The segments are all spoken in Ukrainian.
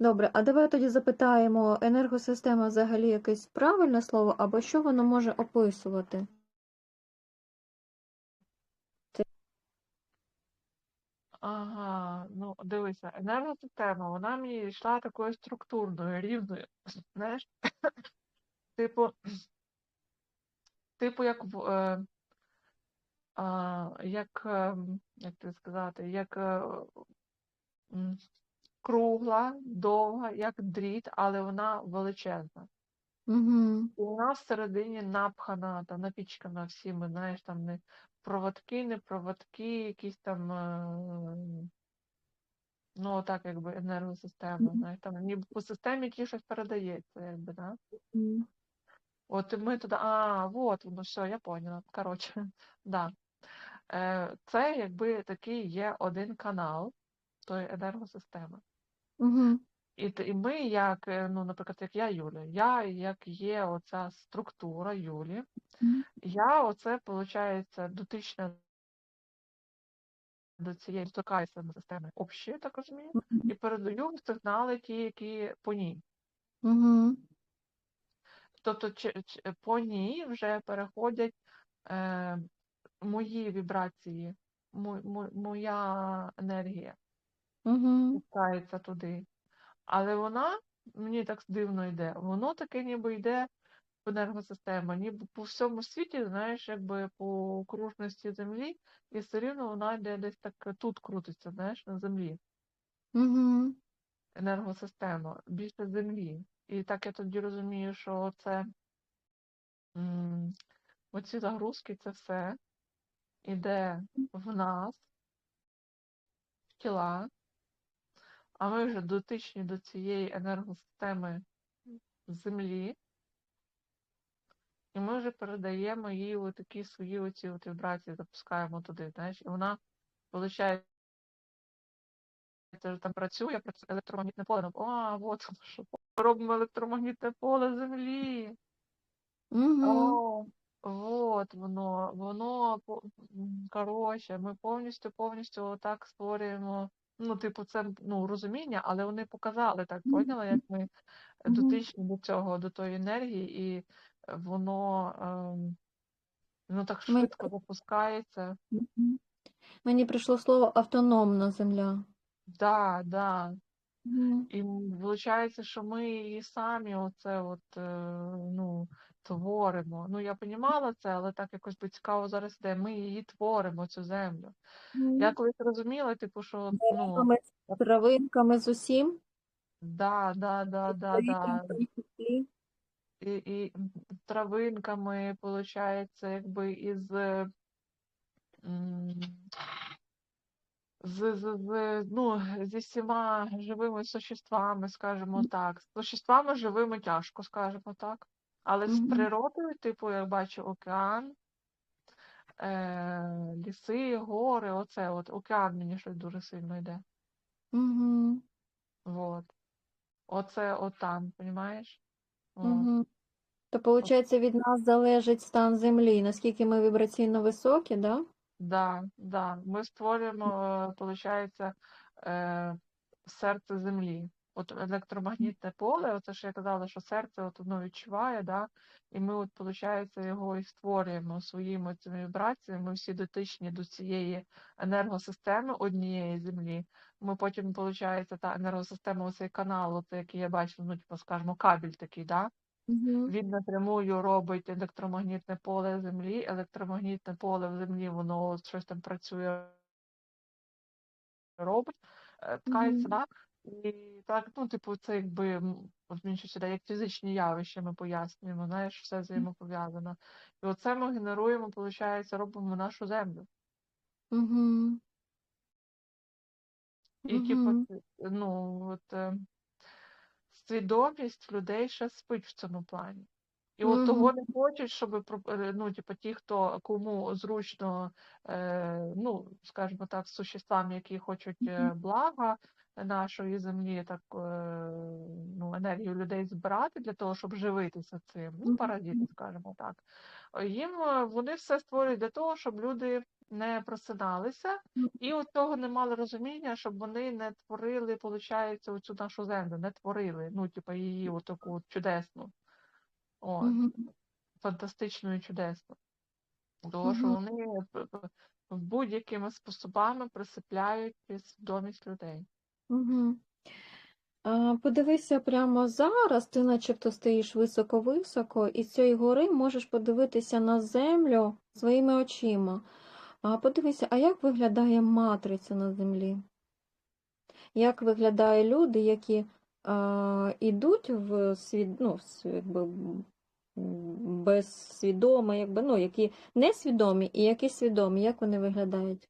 Добре, а давай тоді запитаємо, енергосистема взагалі якесь правильне слово, або що воно може описувати? Ага, ну дивися, енергосистема, вона мені йшла такою структурною, рівною. Знаєш, типу, типу, як в е, а, як, е, як це сказати, як е, кругла, довга, як дріт, але вона величезна. Угу. І вона всередині напхана та напічкана всіми, знаєш, там не проводки, не проводки, якісь там, е, ну так, якби енергосистема, знаєш, там ніби по системі ті щось передається, якби, да? От ми туди, а, от воно, все, я поняла. Коротше, да. Е, Це якби такий є один канал тої енергосистеми. І, т- і ми, як, е, ну, наприклад, як я Юля, я як є оця структура Юлі, я оце, виходить, дотична до цієї торкаюся на системи общі, так розумію, і передаю сигнали ті, які по ній. Угу. Тобто чи- чи- по ній вже переходять е, мої вібрації, мо- мо- моя енергія Угу. пускається туди. Але вона мені так дивно йде. Воно таке ніби йде в енергосистему, ніби по всьому світі, знаєш, якби по окружності землі, і все рівно вона йде десь так тут крутиться, знаєш, на землі. Угу. енергосистема, більше землі. І так я тоді розумію, що це м, оці загрузки, це все іде в нас, в тіла, а ми вже дотичні до цієї енергосистеми землі, і ми вже передаємо їй отакі свої оці от вібрації, запускаємо туди, знаєш, і вона, виходить, там працює, працює електромагнітне поле. А, от що. Робимо електромагнітне поле землі. Угу. О, от воно, воно, коротше, ми повністю, повністю так створюємо, ну, типу, це, ну, розуміння, але вони показали, так, поняла, як ми дотичні до цього, до тої енергії, і воно, ем, воно так швидко запускається. Мені прийшло слово автономна земля. Да, да. Угу. І виходить, що ми самі оце от, е, ну, творимо. Ну, я понімала це, але так якось би цікаво зараз іде. Ми її творимо, цю землю. Я колись розуміла, типу, що ну, з травинками з усім. да, да, да, да, да. І, і травинками, виходить, якби із з, з, з, ну, зі всіма живими существами, скажімо так. З существами живими тяжко, скажімо так. Але з природою, типу, я бачу океан, е, ліси, гори, оце от океан мені щось дуже сильно йде. Угу. Вот. Оце от там, розумієш? Угу. То, виходить, від нас залежить стан землі, наскільки ми вібраційно високі, да? Да, да. Ми створюємо, виходить, е, серце землі. От електромагнітне поле, оце що я казала, що серце от воно відчуває, да? і ми, от, виходить, його і створюємо своїми цими вібраціями. Ми всі дотичні до цієї енергосистеми однієї землі. Ми потім, виходить, та енергосистема, оцей канал, оце, який я бачу, ну, типу, скажімо, кабель такий, да? Угу. Він напрямую робить електромагнітне поле землі, електромагнітне поле в землі, воно щось там працює, робить, е, ткається, да? І так, ну, типу, це якби от як фізичні явища ми пояснюємо, знаєш, все взаємопов'язано. І оце ми генеруємо, виходить, робимо нашу землю. Угу. І типу, ну, от е, свідомість людей ще спить в цьому плані. І от того не хочуть, щоб ну, типу, ті, хто кому зручно, е, ну, скажімо так, существам, які хочуть е, блага нашої землі, так е, ну, енергію людей збирати для того, щоб живитися цим, ну, паразити, скажімо так. Їм е, вони все створюють для того, щоб люди не просиналися, і от того не мали розуміння, щоб вони не творили, виходить, оцю нашу землю, не творили, ну, типу, її отаку чудесну, Мгм. фантастичну і чудесну. Тому що вони будь-якими способами присипляють свідомість людей. Подивися прямо зараз, ти начебто стоїш високо-високо, і з цієї гори можеш подивитися на землю своїми очима. А подивися, а як виглядає матриця на землі? Як виглядають люди, які а, ідуть в свід, ну, якби, безсвідомо, якби, ну, які несвідомі і які свідомі, як вони виглядають?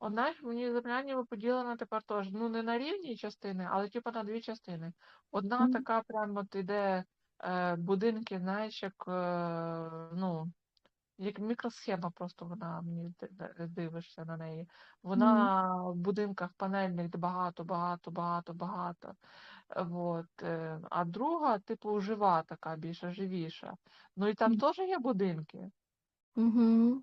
От знаєш, мені ніби поділена тепер теж, ну не на рівні частини, але типу на дві частини. Одна Мгм. така прям от іде е, будинки, знаєш, як, е, ну, як мікросхема просто вона, мені ди- ди- дивишся на неї. Вона в будинках панельних, де багато, багато, багато, багато. Вот. е, А друга, типу, жива така, більше живіша. Ну і там Мгм. теж є будинки. Угу.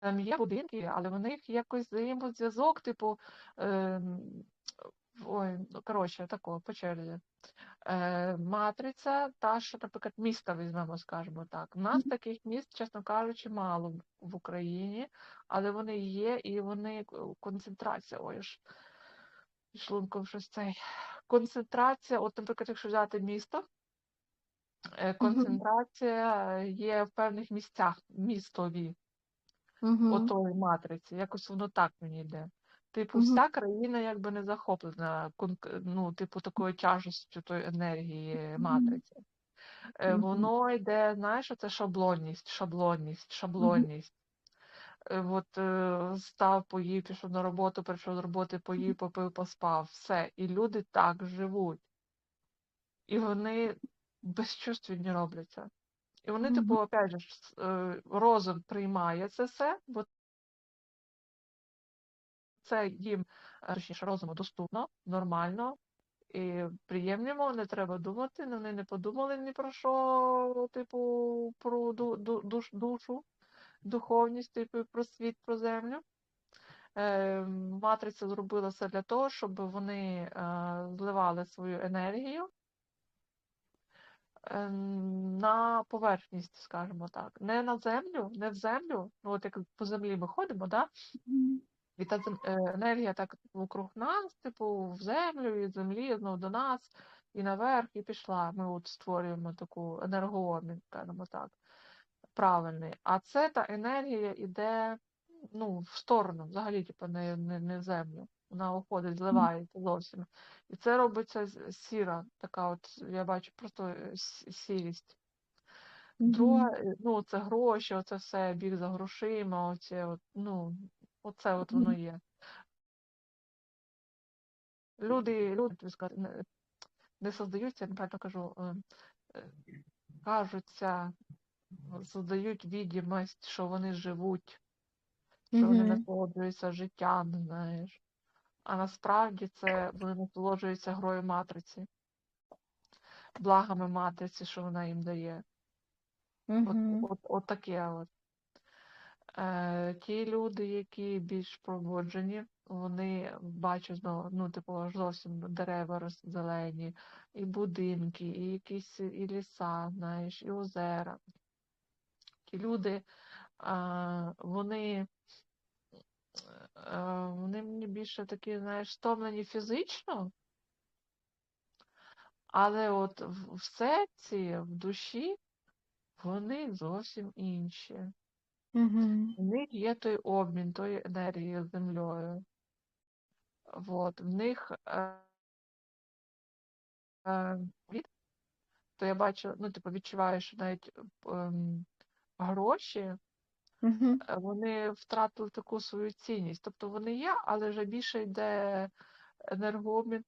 Там є будинки, але в них якось взаємозв'язок, типу, ем, ой, ну, коротше, такого, по черзі. Е, матриця, та, що, наприклад, міста візьмемо, скажімо так. У нас таких міст, чесно кажучи, мало в- в Україні, але вони є, і вони концентрація, ой, ж шлунком щось цей. Концентрація, от, наприклад, якщо взяти місто, е, концентрація є в певних місцях, містові. Угу. отої матриці. Якось воно так мені йде. Типу, Мгм. вся країна якби не захоплена, конк- ну, типу, такою тяжестю тої енергії матриці. Е, Мгм. Воно йде, знаєш, це шаблонність, шаблонність, шаблонність. Е, От е, став, поїв, пішов на роботу, прийшов з роботи, поїв, попив, поспав. Все. І люди так живуть. І вони безчувственні робляться. І вони, типу, опять же, е, розум приймає це все, бо це їм е, точніше розуму доступно, нормально і приємно, не треба думати, ну, вони не подумали ні про що, типу, про ду, ду, душ, душу, духовність, типу, про світ, про землю. Е, матриця зробила все для того, щоб вони е, зливали свою енергію на поверхність, скажімо так. Не на землю, не в землю. Ну, от як по землі ми ходимо, да? І та е, енергія так вокруг нас, типу, в землю, і з землі знову до нас, і наверх, і пішла. Ми от створюємо таку енергообмін, скажімо так, правильний. А це та енергія йде ну, в сторону, взагалі, типу, не, не, не в землю. Вона уходить, зливається зовсім. І це робиться сіра, така от, я бачу, просто е, сірість. Друга, е, ну, це гроші, оце все, біг за грошима, оце, от, ну, оце от воно є. Люди, люди, сказати, не, создаються, я неправильно кажу, е, кажуться, создають відомість, що вони живуть, що вони насолоджуються життям, знаєш. А насправді це вони насолоджуються грою матриці, благами матриці, що вона їм дає. От, Мгм. от, от таке от. Е, ті люди, які більш пробуджені, вони бачать знову, ну, типу, зовсім дерева зелені, і будинки, і якісь і ліса, знаєш, і озера. Ті люди, а, вони, е, вони мені більше такі, знаєш, стомлені фізично, але от в, в серці, в душі вони зовсім інші. Мгм. У них є той обмін тої енергії з землею. Вот. В них е, е, то я бачу, ну, типу, відчуваю, що навіть ем, гроші, Мгм. е, вони втратили таку свою цінність. Тобто вони є, але вже більше йде енергообмін.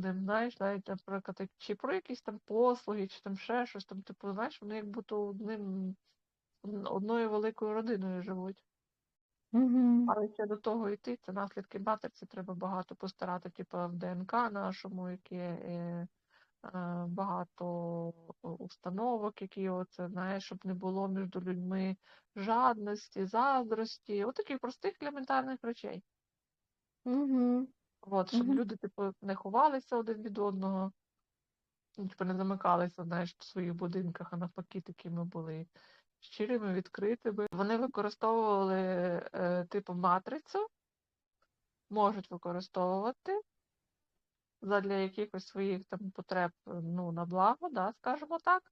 Ним, знаєш, навіть, наприклад, як- чи про якісь там послуги, чи там ще щось, там, типу, знаєш, вони як будто одним, одною великою родиною живуть. Мгм. Але ще до того йти, це наслідки матриці, треба багато постарати, типу, в ДНК нашому, яке е, багато установок, які оце, знаєш, щоб не було між людьми жадності, заздрості, от таких простих елементарних речей. Угу. От, щоб Мгм. люди, типу, не ховалися один від одного, ну, типу, не замикалися, знаєш, в своїх будинках, а навпаки, такими були щирими, відкритими. Вони використовували, е, типу, матрицю, можуть використовувати задля якихось своїх там потреб, е, ну, на благо, да, скажімо так.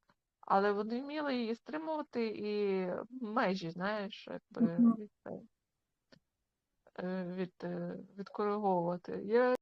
Але вони вміли її стримувати і межі, знаєш, якби від, е, від, е, відкориговувати. Є